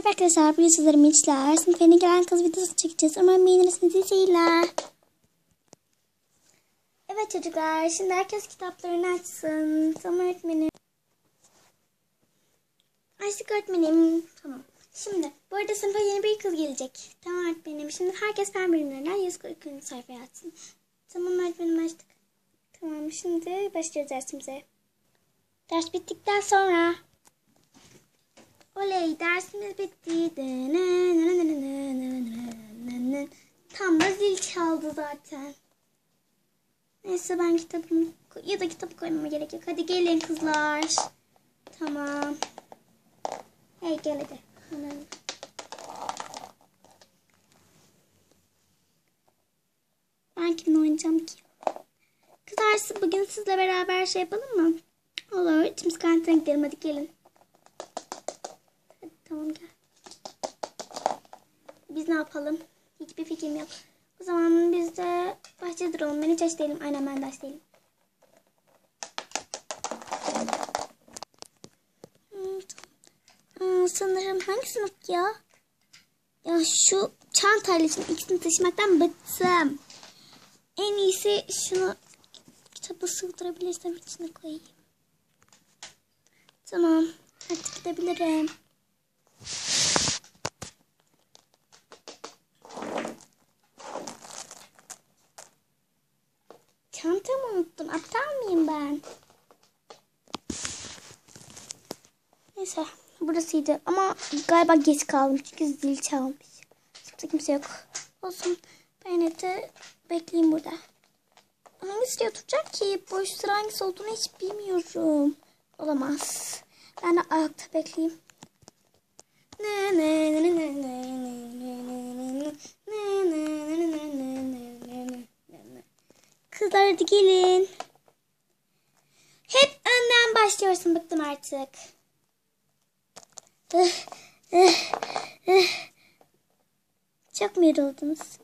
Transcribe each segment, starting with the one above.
Merhaba arkadaşlar, bu yazılarım İçler. Sınıf yeni gelen kız videosu çekeceğiz. Umarım beğenirsiniz. İyi seyirler. Evet çocuklar, şimdi herkes kitaplarını açsın. Tamam öğretmenim. Açtık öğretmenim. Tamam. Şimdi, bu arada sınıfa yeni bir kız gelecek. Tamam öğretmenim. Şimdi herkes fen bilimlerinden 140. sayfaya atsın. Tamam öğretmenim açtık. Tamam, şimdi başlıyoruz dersimize. Ders bittikten sonra Oley dersimiz bitti. Tam da zil çaldı zaten. Neyse ben kitabımı ya da kitap koymama gerek yok. Hadi gelin kızlar. Tamam. Hey gel hadi. Ben kimle oynayacağım ki? Kızlar bugün sizle beraber şey yapalım mı? Olur. Şimdi kantine gidelim hadi gelin. Tamam gel. Biz ne yapalım? Hiçbir fikrim yok. O zaman biz de bahçede duralım. Ben hiç aç değilim. Aynen ben de aç değilim. Hmm, sanırım hangi sınıf ya? Ya şu çantayla şimdi ikisini taşımaktan bıktım. En iyisi şunu kitabı sığdırabilirsem içine koyayım. Tamam. Artık gidebilirim. Çantamı unuttum. Aptal mıyım ben? Neyse. Burasıydı. Ama galiba geç kaldım. Çünkü zil çalmış. Sınıfta kimse yok. Olsun. Ben yine de bekleyeyim burada. Hangisi oturacak ki? Boş sıra hangisi olduğunu hiç bilmiyorum. Olamaz. Ben de ayakta bekleyeyim. Kızlar hadi gelin. Hep önden başlıyorsun bıktım artık. Çok mu yoruldunuz?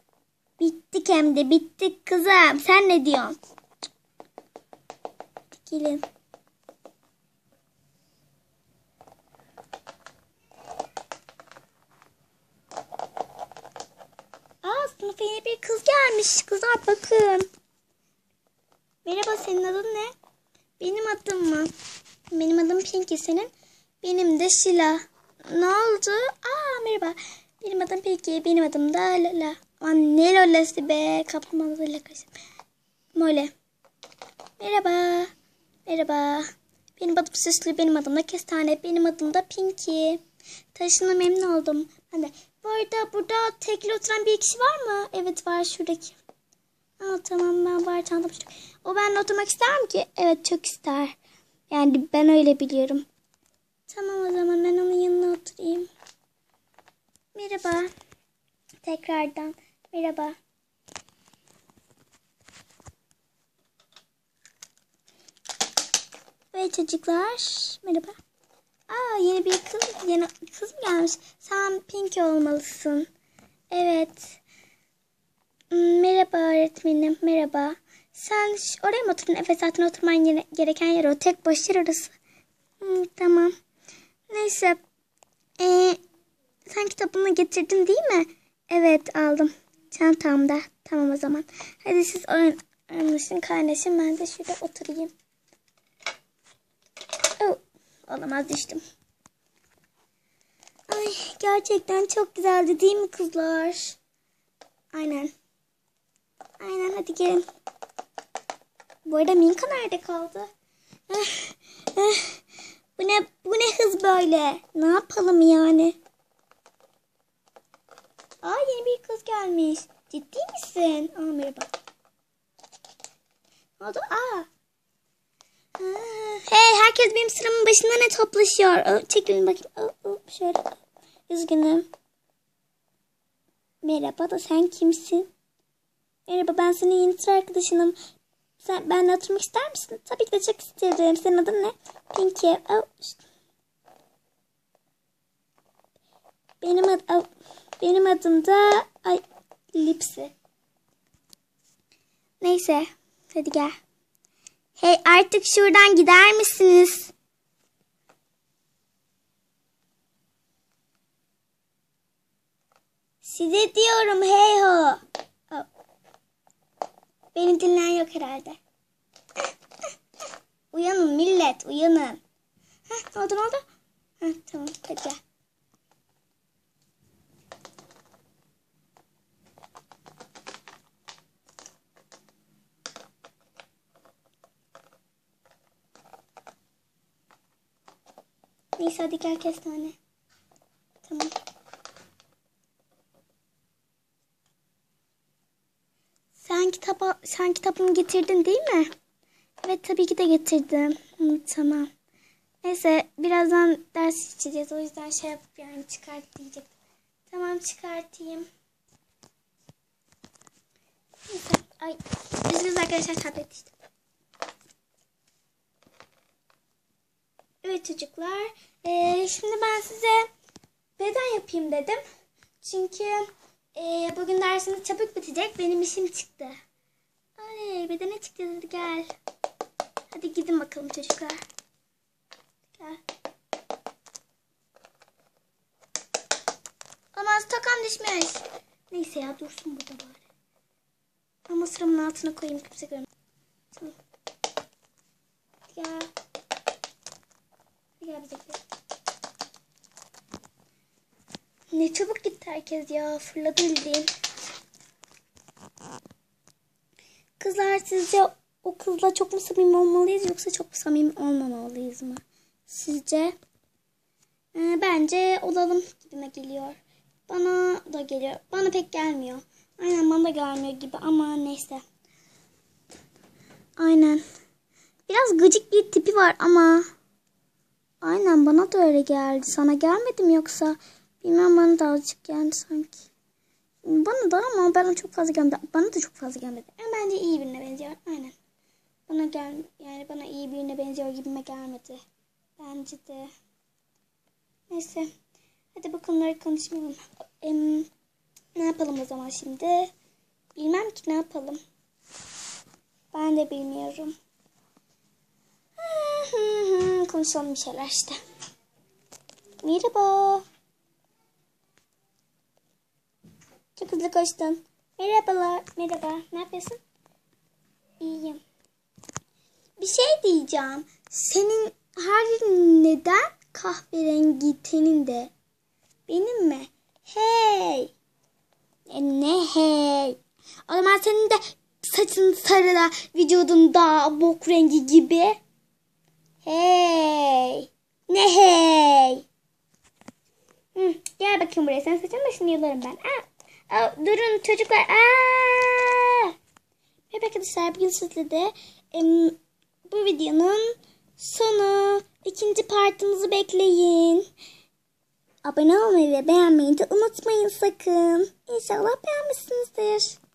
Bittik hem de bittik kızım. Sen ne diyorsun? Gelin. Aa sınıfa yeni bir kız gelmiş. Kızlar bakın. Merhaba senin adın ne? Benim adım mı? Benim adım Pinky senin. Benim de Şila. Ne oldu? Aa merhaba. Benim adım Pinky. Benim adım da Lala. Aman ne Lola'sı be. Kaplumbağalarıyla karışım. Mole. Merhaba. Merhaba. Benim adım Süslü. Benim adım da Kestane. Benim adım da Pinky. Taşına memnun oldum. Ben de. Bu arada burada tekli oturan bir kişi var mı? Evet var şuradaki. Aa, tamam ben var çantam. O benimle oturmak ister mi ki? Evet çok ister. Yani ben öyle biliyorum. Tamam o zaman ben onun yanına oturayım. Merhaba. Tekrardan. Merhaba. Ve çocuklar. Merhaba. Yeni bir kız, yeni kız mı gelmiş? Sen Pinky olmalısın. Evet. Merhaba öğretmenim, merhaba. Sen oraya mı oturdun? Evet zaten oturman gereken yer o. Tek boş yer orası. Hmm, tamam. Neyse. Ee, sen kitabını getirdin değil mi? Evet aldım. Çantamda. Tamam o zaman. Hadi siz oyun oynayın kardeşim. Ben de şurada oturayım. Oh, olamaz düştüm. Gerçekten çok güzeldi değil mi kızlar? Aynen. Aynen hadi gelin. Bu arada Minka nerede kaldı? Eh, eh. Bu ne bu ne hız böyle? Ne yapalım yani? Aa yeni bir kız gelmiş. Ciddi misin? Aa merhaba. Ne oldu? Aa. Hey herkes benim sıramın başında ne toplaşıyor? Çekilin bakayım. Şöyle. Üzgünüm. Merhaba da sen kimsin? Merhaba ben senin yeni arkadaşınım. Sen benimle oturmak ister misin? Tabii ki de çok isterim. Senin adın ne? Pinky. Oh. Benim, ad oh. benim adım da ay, Lipsi. Neyse. Hadi gel. Hey artık şuradan gider misiniz? Size diyorum hey ho. Oh. Beni dinleyen yok herhalde. Uyanın millet uyanın. Heh, ne oldu ne oldu? Heh, tamam hadi gel. Neyse hadi gel kestane. Tamam. Sen kitaba sen kitabımı getirdin değil mi? Evet tabii ki de getirdim. Hı, tamam. Neyse birazdan ders içeceğiz. O yüzden şey yap yani çıkart diyecektim. Tamam çıkartayım. Neyse. Ay. Üzgünüz arkadaşlar tablet işte. Evet çocuklar. Ee, şimdi ben size beden yapayım dedim. Çünkü ee, bugün dersimiz çabuk bitecek. Benim işim çıktı. Ay bedene çıktı hadi gel. Hadi gidin bakalım çocuklar. Gel. Olmaz takam düşmüş. Neyse ya dursun burada bari. Ama sıramın altına koyayım kimse görmez. Tamam. Hadi gel. Hadi gel bize gidelim. Ne çabuk gitti herkes ya. Fırladı bildiğin. Kızlar sizce o kızla çok mu samimi olmalıyız yoksa çok mu samimi olmamalıyız mı? Sizce? Ee, bence olalım gibime geliyor. Bana da geliyor. Bana pek gelmiyor. Aynen bana da gelmiyor gibi ama neyse. Aynen. Biraz gıcık bir tipi var ama. Aynen bana da öyle geldi. Sana gelmedi mi yoksa? Bilmem bana da azıcık geldi sanki. Bana da ama bana çok fazla gelmedi. Bana da çok fazla gelmedi. Yani bence iyi birine benziyor. Aynen. Bana gel yani bana iyi birine benziyor gibime gelmedi. Bence de. Neyse. Hadi bu konuları konuşmayalım. Em, ne yapalım o zaman şimdi? Bilmem ki ne yapalım. Ben de bilmiyorum. Konuşalım bir şeyler işte. Merhaba. Çok hızlı koştun. Merhabalar. Merhaba. Ne yapıyorsun? İyiyim. Bir şey diyeceğim. Senin her yerin neden kahverengi tenin de? Benim mi? Hey. E ne hey? O zaman senin de saçın sarıda, vücudun da bok rengi gibi. Hey. Ne hey? Hı, gel bakayım buraya. Sen saçın başını yolarım ben. Aa, durun çocuklar. Aa! Evet arkadaşlar bugün sizle de em, bu videonun sonu ikinci partımızı bekleyin. Abone olmayı ve beğenmeyi de unutmayın sakın. İnşallah beğenmişsinizdir.